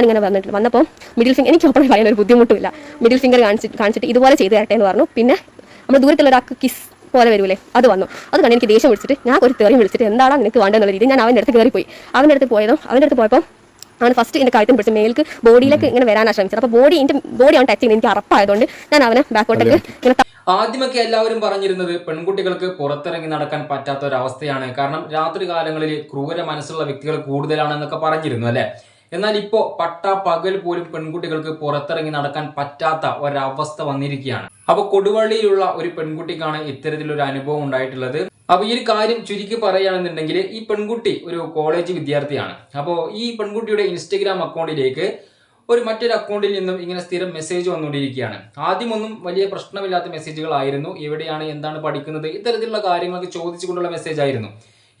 ഞാനിങ്ങനെ വന്നിട്ട് വന്നപ്പോൾ മിഡിൽ ഫിംഗർ എനിക്ക് ഓപ്പൺ പറയാൻ ഒരു ബുദ്ധിമുട്ടില്ല മിഡിൽ ഫിംഗർ കാണിച്ച് കാണിച്ചിട്ട് ഇതുപോലെ ചെയ്ത് തരട്ടെ എന്ന് പറഞ്ഞു. പിന്നെ നമ്മൾ ദൂരത്തുള്ള ഒരാൾക്ക് കിസ് പോലെ വരൂലേ? അത് വന്നു. അത് കണ്ട് എനിക്ക് ദേഷ്യം വിളിച്ചിട്ട് ഞാൻ ഒരു തെറി വിളിച്ചിട്ട് എന്താണ് നിനക്ക് വേണ്ടതെന്നുള്ള രീതി ഞാൻ അവന്റെ അടുത്ത് പോയി അവന്റെ അടുത്ത് പോയതും അവന്റെ അടുത്ത് പോയപ്പോൾ അവൻ ഫസ്റ്റ് എന്റെ കഴുത്തിന് പിടിച്ച് മേൽക്ക് ബോഡിയിലേക്ക് ഇങ്ങനെ വരാനാണ് ശ്രമിച്ചത്. അപ്പോൾ ബോഡി എന്റെ ബോഡി അവൻ ടച്ച് ചെയ്യുന്നത് എനിക്ക് അറപ്പായതുകൊണ്ട് ഞാൻ അവനെ ബാക്കോട്ടേക്ക് ഇങ്ങനെ ആദ്യമൊക്കെ എല്ലാവരും പറഞ്ഞിരുന്നത് പെൺകുട്ടികൾക്ക് പുറത്തിറങ്ങി നടക്കാൻ പറ്റാത്ത ഒരവസ്ഥയാണ് കാരണം രാത്രി കാലങ്ങളിൽ ക്രൂര മനസ്സുള്ള വ്യക്തികൾ കൂടുതലാണെന്നൊക്കെ പറഞ്ഞിരുന്നു അല്ലെ? എന്നാൽ ഇപ്പോ പട്ട പകൽ പോലും പെൺകുട്ടികൾക്ക് പുറത്തിറങ്ങി നടക്കാൻ പറ്റാത്ത ഒരവസ്ഥ വന്നിരിക്കുകയാണ്. അപ്പൊ കൊടുവള്ളിയിലുള്ള ഒരു പെൺകുട്ടിക്കാണ് ഇത്തരത്തിലൊരു അനുഭവം ഉണ്ടായിട്ടുള്ളത്. അപ്പൊ ഈ ഒരു കാര്യം ചുരുക്കി പറയുകയാണെന്നുണ്ടെങ്കിൽ ഈ പെൺകുട്ടി ഒരു കോളേജ് വിദ്യാർത്ഥിയാണ്. അപ്പോൾ ഈ പെൺകുട്ടിയുടെ ഇൻസ്റ്റഗ്രാം അക്കൗണ്ടിലേക്ക് ഒരു മറ്റൊരു അക്കൗണ്ടിൽ നിന്നും ഇങ്ങനെ സ്ഥിരം മെസ്സേജ് വന്നുകൊണ്ടിരിക്കുകയാണ്. ആദ്യമൊന്നും വലിയ പ്രശ്നമില്ലാത്ത മെസ്സേജുകളായിരുന്നു. എവിടെയാണ് എന്താണ് പഠിക്കുന്നത്? ഇത്തരത്തിലുള്ള കാര്യങ്ങളൊക്കെ ചോദിച്ചുകൊണ്ടുള്ള മെസ്സേജ് ആയിരുന്നു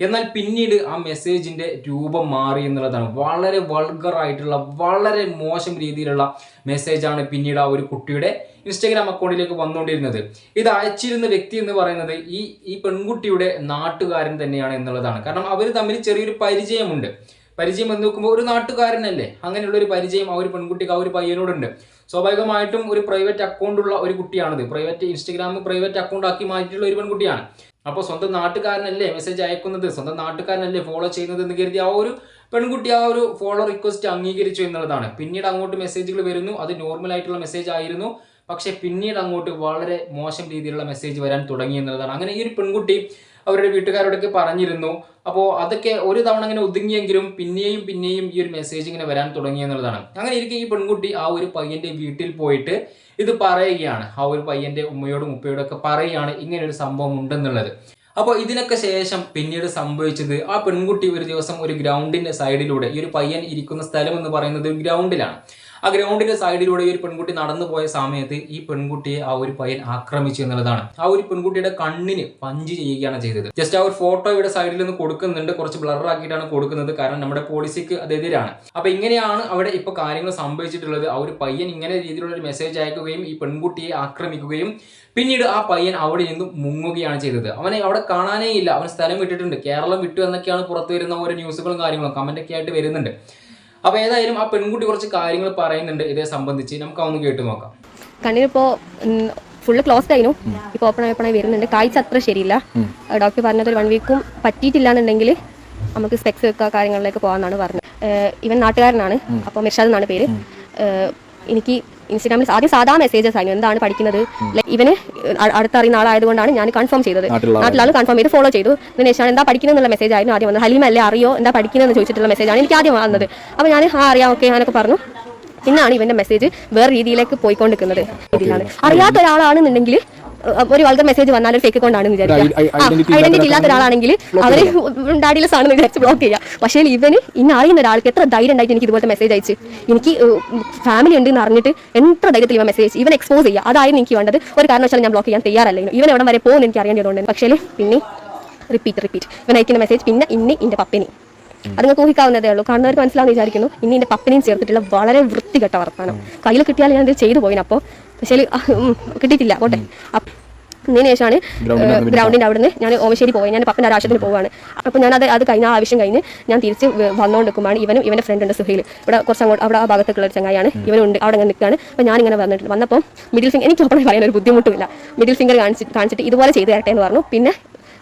എന്നാൽ പിന്നീട് ആ മെസ്സേജിന്റെ രൂപം മാറി എന്നുള്ളതാണ്. വളരെ വൾഗർ ആയിട്ടുള്ള വളരെ മോശം രീതിയിലുള്ള മെസ്സേജാണ് പിന്നീട് ആ ഒരു കുട്ടിയുടെ ഇൻസ്റ്റഗ്രാം അക്കൗണ്ടിലേക്ക് വന്നുകൊണ്ടിരുന്നത്. ഇത് അയച്ചിരുന്ന വ്യക്തി എന്ന് പറയുന്നത് ഈ ഈ പെൺകുട്ടിയുടെ നാട്ടുകാരൻ തന്നെയാണ് എന്നുള്ളതാണ്. കാരണം അവർ തമ്മിൽ ചെറിയൊരു പരിചയമുണ്ട്. പരിചയം എന്ന് നോക്കുമ്പോൾ ഒരു നാട്ടുകാരനല്ലേ? അങ്ങനെയുള്ള ഒരു പരിചയം ആ ഒരു പെൺകുട്ടിക്ക് ആ ഒരു പയ്യനോടുണ്ട്. സ്വാഭാവികമായിട്ടും ഒരു പ്രൈവറ്റ് അക്കൗണ്ട് ഉള്ള ഒരു കുട്ടിയാണിത്. പ്രൈവറ്റ് ഇൻസ്റ്റഗ്രാം പ്രൈവറ്റ് അക്കൗണ്ട് ആക്കി മാറ്റിയിട്ടുള്ള ഒരു പെൺകുട്ടിയാണ്. അപ്പോൾ സ്വന്തം നാട്ടുകാരനല്ലേ മെസ്സേജ് അയക്കുന്നത്? സ്വന്തം നാട്ടുകാരനല്ലേ ഫോളോ ചെയ്യുന്നത് എന്ന് കരുതി ആ ഒരു പെൺകുട്ടി ആ ഒരു ഫോളോ റിക്വസ്റ്റ് അംഗീകരിച്ചു എന്നുള്ളതാണ്. പിന്നീട് അങ്ങോട്ട് മെസ്സേജുകൾ വരുന്നു. അത് നോർമൽ ആയിട്ടുള്ള മെസ്സേജ് ആയിരുന്നു. പക്ഷേ പിന്നീട് അങ്ങോട്ട് വളരെ മോശം രീതിയിലുള്ള മെസ്സേജ് വരാൻ തുടങ്ങി എന്നുള്ളതാണ്. അങ്ങനെ ഈ ഒരു പെൺകുട്ടി അവരുടെ വീട്ടുകാരോടൊക്കെ പറഞ്ഞിരുന്നു. അപ്പോൾ അതൊക്കെ ഒരു തവണ അങ്ങനെ ഒതുങ്ങിയെങ്കിലും പിന്നെയും പിന്നെയും ഈ ഒരു മെസ്സേജ് ഇങ്ങനെ വരാൻ തുടങ്ങി എന്നുള്ളതാണ്. അങ്ങനെ ഇരിക്കെ ഈ പെൺകുട്ടി ആ ഒരു പയ്യന്റെ വീട്ടിൽ പോയിട്ട് ഇത് പറയുകയാണ്. ആ ഒരു പയ്യന്റെ ഉമ്മയോടും ഉപ്പയോടും ഒക്കെ പറയുകയാണ് ഇങ്ങനെ ഒരു സംഭവം ഉണ്ടെന്നുള്ളത്. അപ്പോൾ ഇതിനൊക്കെ ശേഷം പിന്നീട് സംഭവിച്ചത് ആ പെൺകുട്ടി ഒരു ദിവസം ഒരു ഗ്രൗണ്ടിന്റെ സൈഡിലൂടെ ഈ ഒരു പയ്യൻ ഇരിക്കുന്ന സ്ഥലം എന്ന് പറയുന്നത് ഗ്രൗണ്ടിലാണ് ആ ഗ്രൗണ്ടിന്റെ സൈഡിലൂടെ ഈ ഒരു പെൺകുട്ടി നടന്നു പോയ സമയത്ത് ഈ പെൺകുട്ടിയെ ആ ഒരു പയ്യൻ ആക്രമിച്ചു എന്നുള്ളതാണ്. ആ ഒരു പെൺകുട്ടിയുടെ കണ്ണിന് പഞ്ച് ചെയ്യുകയാണ് ചെയ്തത്. ജസ്റ്റ് ആ ഒരു ഫോട്ടോ ഇവിടെ സൈഡിൽ നിന്ന് കൊടുക്കുന്നുണ്ട്. കുറച്ച് ബ്ലർ ആക്കിയിട്ടാണ് കൊടുക്കുന്നത്. കാരണം നമ്മുടെ പോളിസിക്ക് അതെതിരാണ് അപ്പൊ ഇങ്ങനെയാണ് അവിടെ ഇപ്പൊ കാര്യങ്ങൾ സംഭവിച്ചിട്ടുള്ളത്. ആ ഒരു പയ്യൻ ഇങ്ങനെ രീതിയിലുള്ള ഒരു മെസ്സേജ് അയക്കുകയും ഈ പെൺകുട്ടിയെ ആക്രമിക്കുകയും പിന്നീട് ആ പയ്യൻ അവിടെ നിന്നും മുങ്ങുകയാണ് ചെയ്തത്. അവനെ അവിടെ കാണാനേ ഇല്ല. അവൻ സ്ഥലം വിട്ടിട്ടുണ്ട്. കേരളം വിട്ടു എന്നൊക്കെയാണ് പുറത്തു വരുന്ന ഓരോ ന്യൂസുകളും കാര്യങ്ങളും. കമന്റൊക്കെ ആയിട്ട് വരുന്നുണ്ട്. അപ്പൊ ഏതായാലും ആ പെൺകുട്ടി കുറച്ച് കാര്യങ്ങൾ പറയുന്നുണ്ട് ഇതേ സംബന്ധിച്ച്. നമുക്ക് അതൊന്ന് കേട്ട് നോക്കാം. കണ്ണിനിപ്പോ ഫുള്ള് ക്ലോസ്ഡ് ആയിരുന്നു ഇപ്പോൾ ഓപ്പൺ ഓപ്പൺ ആയി വരുന്നുണ്ട്. കാഴ്ച അത്ര ശരിയില്ല. ഡോക്ടർ പറഞ്ഞത് ഒരു വൺ വീക്കും പറ്റിയിട്ടില്ലാന്നുണ്ടെങ്കിൽ നമുക്ക് സ്പെക്സ് വെക്കുക കാര്യങ്ങളിലേക്ക് പോകാമെന്നാണ് പറഞ്ഞത്. ഇവൻ നാട്ടുകാരനാണ്. അപ്പോൾ മിർഷാദ് എന്നാണ് പേര്. എനിക്ക് ഇൻസ്റ്റാഗ്രാമിൽ ആദ്യം സാധാ മെസ്സേജസ് ആയിരുന്നു. എന്താണ് പഠിക്കുന്നത്? ഇവന് അടുത്തറിയുന്ന ആളായതുകൊണ്ടാണ് ഞാൻ കൺഫേം ചെയ്തത്. നാട്ടിലാണ് നാട്ടിലെ കൺഫേം ചെയ്ത് ഫോളോ ചെയ്തു. ഇതിന് എന്താ പഠിക്കുന്നത് എന്നുള്ള മെസ്സേജ് ആയിരുന്നു ആദ്യം വന്നത്. ഹലീമല്ലേ അല്ലേ അറിയോ? എന്താ പഠിക്കുന്നതെന്ന് ചോദിച്ചിട്ടുള്ള മെസ്സേജാണ് എനിക്ക് ആദ്യം വന്നത്. അപ്പോൾ ഞാൻ ആ അറിയാം ഓക്കെ ഞാനൊക്കെ പറഞ്ഞു. പിന്നാണ് ഇവന്റെ മെസ്സേജ് വേറെ രീതിയിലേക്ക് പോയിക്കൊണ്ടിരിക്കുന്നത്. അറിയാത്ത ഒരാളാണെന്നുണ്ടെങ്കിൽ ഒരു വൾഗർ മെസ്സേജ് വന്നാൽ ഫേക്ക് അക്കൗണ്ടാണെന്ന് വിചാരിക്കുക. ഐഡന്റിറ്റി ഇല്ലാത്ത ഒരാളാണെങ്കിൽ അവർ ഡാഡിലെസ് ആണെന്ന് വിചാരിച്ച് ബ്ലോക്ക് ചെയ്യുക പക്ഷേ ഇവന് ഇന്ന് അറിയുന്ന ഒരാൾക്ക് എത്ര ധൈര്യം ഉണ്ടായിട്ട് എനിക്ക് ഇതുപോലത്തെ മെസ്സേജ് അയച്ച്? എനിക്ക് ഫാമിലി ഉണ്ട് എന്ന് അറിഞ്ഞിട്ട് എത്ര ധൈര്യത്തിൽ ഇവ മെസ്സേജ് ഇവൻ എക്സ്പോസ് ചെയ്യുക അതായിരുന്നു എനിക്ക് വേണ്ടത്. ഒരു കാരണവശാലും ഞാൻ ബ്ലോക്ക് ചെയ്യാൻ തയ്യാറല്ല ഇവൻ എവിടെ വരെ പോകുമെന്ന് എനിക്ക് അറിയേണ്ടതുകൊണ്ട് പക്ഷേ പിന്നെ റിപ്പീറ്റ് റിപ്പീറ്റ് ഇവൻ അയക്കുന്ന മെസ്സേജ് പിന്നെ ഇനി എന്റെ പപ്പനി. അത് നിങ്ങൾക്ക് ഊഹിക്കാവുന്നതേ ഉള്ളൂ. കാണുന്നവർക്ക് മനസ്സിലാവുന്ന വിചാരിക്കുന്നു. ഇനി എന്റെ പപ്പനെയും ചേർത്തിട്ടുള്ള വളരെ വൃത്തികെട്ട വർത്താനം. കയ്യിൽ കിട്ടിയാൽ ഞാൻ ഇത് ചെയ്തു പോയിനപ്പോൾ പക്ഷേ കിട്ടിയിട്ടില്ല പോട്ടെ. അതിന് ഇതിന് ശേഷമാണ് ഗ്രൗണ്ടിന്റെ അവിടുന്ന് ഞാൻ ഓമശ്ശേരി പോയി. ഞാൻ പപ്പന്റെ ആവശ്യത്തിന് പോവാണ്. അപ്പോൾ ഞാൻ അത് അത് കഴിഞ്ഞ ആ ആവശ്യം കഴിഞ്ഞ് ഞാൻ തിരിച്ച് വന്നുകൊണ്ടിരിക്കുമ്പോൾ ഇവനും ഇവന്റെ ഫ്രണ്ട് ഉണ്ട് സുഹൈൽ ഇവിടെ കുറച്ച് അങ്ങോട്ട് അവിടെ ആ ഭാഗത്തേക്കുള്ള ഒരു ചങ്ങായാണ് ഇവനുണ്ട് അവിടെ അങ്ങനെ നിൽക്കുകയാണ്. അപ്പോൾ ഞാൻ ഇങ്ങനെ വന്നിട്ട് വന്നപ്പോൾ മിഡിൽ ഫിംഗർ എനിക്ക് ഓപ്പൺ പറയാൻ ഒരു ബുദ്ധിമുട്ടില്ല മിഡിൽ ഫിംഗർ കാണിച്ച് കാണിച്ചിട്ട് ഇതുപോലെ ചെയ്ത് തരട്ടെ എന്ന് പറഞ്ഞു. പിന്നെ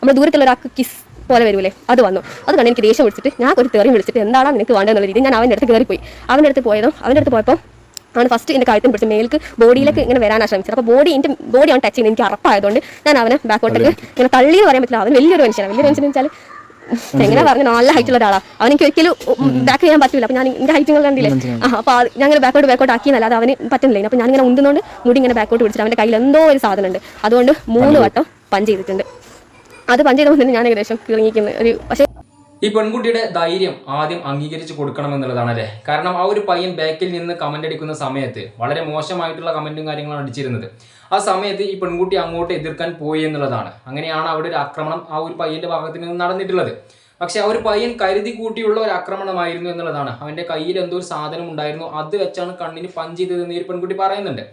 നമ്മൾ ദൂരത്തുള്ള ഒരാൾക്ക് കിസ് പോലെ വരൂലേ? അത് വന്നു. അത് കണ്ട് എനിക്ക് ദേഷ്യം വിളിച്ചിട്ട് ഞാൻ ഒരു തെറി വിളിച്ചിട്ട് എന്താണ് നിനക്ക് വേണ്ടതെന്നുള്ള രീതി ഞാൻ അവന്റെ അടുത്ത് കയറിപ്പോയി. അവന്റെ അടുത്ത് പോയതും അവന്റെ അടുത്ത് പോയപ്പോൾ അവൻ ഫസ്റ്റ് എന്റെ കഴുത്തിന് പിടിച്ച് മേൽക്ക് ബോഡിയിലേക്ക് ഇങ്ങനെ വരാനാണ് ശ്രമിച്ചത്. അപ്പോൾ ബോഡി എന്റെ ബോഡി അവൻ ടച്ച് ചെയ്യുന്നത് എനിക്ക് അറപ്പായതുകൊണ്ട് ഞാൻ അവനെ ബാക്കോട്ടേക്ക് ഇങ്ങനെ തള്ളി എന്ന് പറയാൻ പറ്റില്ല. അവൻ വലിയൊരു മനുഷ്യനാണ് വലിയൊരു മനുഷ്യൻ വെച്ചാൽ എങ്ങനെ പറഞ്ഞു നല്ല ഹൈറ്റ് ഉള്ള ഒരാളാണ് അവൻ എനിക്ക് ഒരിക്കലും ബാക്ക് ചെയ്യാൻ പറ്റില്ല അപ്പോൾ ഞാൻ എന്റെ ഹൈറ്റുകൾ കണ്ടില്ലേ? അപ്പോൾ ഞാൻ ഇങ്ങനെ ബാക്കോട്ട് ബാക്കോട്ട് ആക്കിയെന്നല്ല അത് അവന് പറ്റുന്നില്ല. അപ്പോൾ ഞാൻ ഇങ്ങനെ ഉന്തുന്നതുകൊണ്ട് മുടി ഇങ്ങനെ ബാക്കോട്ട് പിടിച്ചിട്ട് അവന്റെ കയ്യിൽ എന്തോ ഒരു സാധനമുണ്ട്. അതുകൊണ്ട് മൂന്ന് വട്ടം പഞ്ച് ചെയ്തിട്ടുണ്ട്. അത് പഞ്ച് ചെയ്തപ്പോൾ തന്നെ ഞാൻ ഏകദേശം കിറങ്ങിക്കുന്ന ഒരു പക്ഷേ ഈ പെൺകുട്ടിയുടെ ധൈര്യം ആദ്യം അംഗീകരിച്ച് കൊടുക്കണം എന്നുള്ളതാണ് അല്ലേ കാരണം ആ ഒരു പയ്യൻ ബാക്കിൽ നിന്ന് കമന്റ് അടിക്കുന്ന സമയത്ത് വളരെ മോശമായിട്ടുള്ള കമന്റും കാര്യങ്ങളും അടിച്ചിരുന്നത്. ആ സമയത്ത് ഈ പെൺകുട്ടി അങ്ങോട്ട് എതിർക്കാൻ പോയി എന്നുള്ളതാണ്. അങ്ങനെയാണ് അവിടെ ഒരു ആക്രമണം ആ ഒരു പയ്യന്റെ ഭാഗത്ത് നിന്ന് നടന്നിട്ടുള്ളത്. പക്ഷെ ആ ഒരു പയ്യൻ കരുതി കൂട്ടിയുള്ള ഒരു ആക്രമണമായിരുന്നു എന്നുള്ളതാണ്. അവന്റെ കയ്യിൽ എന്തോ ഒരു സാധനം ഉണ്ടായിരുന്നു. അത് വെച്ചാണ് കണ്ണിന് പഞ്ച് ചെയ്തതെന്ന് ഈ പെൺകുട്ടി പറയുന്നുണ്ട്.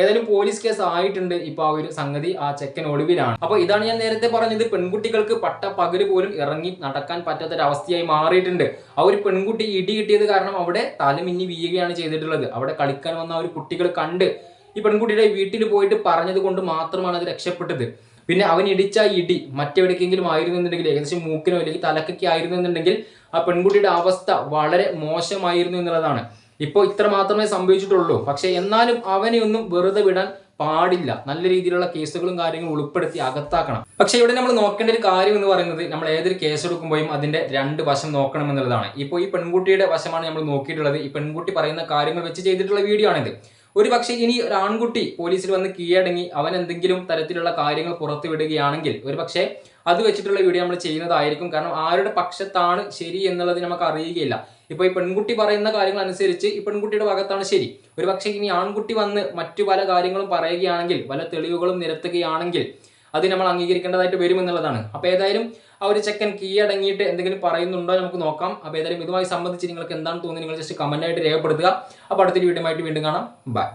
ഏതായാലും പോലീസ് കേസ് ആയിട്ടുണ്ട്. ഇപ്പൊ ആ ഒരു സംഗതി ആ ചെക്കൻ ഒളിവിലാണ്. അപ്പൊ ഇതാണ് ഞാൻ നേരത്തെ പറഞ്ഞത് പെൺകുട്ടികൾക്ക് പട്ട പകൽ പോലും ഇറങ്ങി നടക്കാൻ പറ്റാത്ത ഒരു അവസ്ഥയായി മാറിയിട്ടുണ്ട്. ആ ഒരു പെൺകുട്ടി ഇടി കിട്ടിയത് കാരണം അവിടെ തലമിന്നി വീഴുകയാണ് ചെയ്തിട്ടുള്ളത്. അവിടെ കളിക്കാൻ വന്ന ഒരു കുട്ടികൾ കണ്ട് ഈ പെൺകുട്ടിയുടെ വീട്ടിൽ പോയിട്ട് പറഞ്ഞത് കൊണ്ട് മാത്രമാണ് അത് രക്ഷപ്പെട്ടത്. പിന്നെ അവൻ ഇടിച്ച ഇടി മറ്റെവിടേക്കെങ്കിലും ആയിരുന്നുണ്ടെങ്കിൽ ഏകദേശം മൂക്കിനോ അല്ലെങ്കിൽ തലക്കൊക്കെ ആയിരുന്നുണ്ടെങ്കിൽ ആ പെൺകുട്ടിയുടെ അവസ്ഥ വളരെ മോശമായിരുന്നു എന്നുള്ളതാണ്. ഇപ്പോൾ ഇത്ര മാത്രമേ സംഭവിച്ചിട്ടുള്ളൂ. പക്ഷേ എന്നാലും അവനെ ഒന്നും വെറുതെ വിടാൻ പാടില്ല. നല്ല രീതിയിലുള്ള കേസുകളും കാര്യങ്ങളും ഉൾപ്പെടുത്തി അകത്താക്കണം. പക്ഷേ ഇവിടെ നമ്മൾ നോക്കേണ്ട ഒരു കാര്യം എന്ന് പറയുന്നത് നമ്മൾ ഏതൊരു കേസ് എടുക്കുമ്പോഴും അതിന്റെ രണ്ട് വശം നോക്കണം എന്നുള്ളതാണ്. ഇപ്പോൾ ഈ പെൺകുട്ടിയുടെ വശമാണ് നമ്മൾ നോക്കിയിട്ടുള്ളത്. ഈ പെൺകുട്ടി പറയുന്ന കാര്യങ്ങൾ വെച്ച് ചെയ്തിട്ടുള്ള വീഡിയോ ആണിത്. ഒരു പക്ഷേ ഇനി ഒരു ആൺകുട്ടി പോലീസിൽ വന്ന് കീഴടങ്ങി അവൻ എന്തെങ്കിലും തരത്തിലുള്ള കാര്യങ്ങൾ പുറത്തു വിടുകയാണെങ്കിൽ ഒരു പക്ഷേ അത് വെച്ചിട്ടുള്ള വീഡിയോ നമ്മൾ ചെയ്യുന്നതായിരിക്കും. കാരണം ആരുടെ പക്ഷത്താണ് ശരി എന്നുള്ളത് നമുക്ക് അറിയുകയില്ല. ഇപ്പൊ ഈ പെൺകുട്ടി പറയുന്ന കാര്യങ്ങൾ അനുസരിച്ച് ഈ പെൺകുട്ടിയുടെ ഭാഗത്താണ് ശരി. ഒരു പക്ഷേ ഇനി ആൺകുട്ടി വന്ന് മറ്റു പല കാര്യങ്ങളും പറയുകയാണെങ്കിൽ പല തെളിവുകളും നിരത്തുകയാണെങ്കിൽ അത് നമ്മൾ അംഗീകരിക്കേണ്ടതായിട്ട് വരും എന്നുള്ളതാണ്. അപ്പൊ ഏതായാലും ആ ഒരു ചെക്കൻ കീഴടങ്ങിയിട്ട് എന്തെങ്കിലും പറയുന്നുണ്ടോ നമുക്ക് നോക്കാം. അപ്പൊ ഏതായാലും ഇതുമായി സംബന്ധിച്ച് നിങ്ങൾക്ക് എന്താണ് തോന്നുന്നത് നിങ്ങൾ ജസ്റ്റ് കമന്റ് ആയിട്ട് രേഖപ്പെടുത്തുക. അപ്പൊ അടുത്തൊരു വീഡിയോ ആയിട്ട് വീണ്ടും കാണാം. ബൈ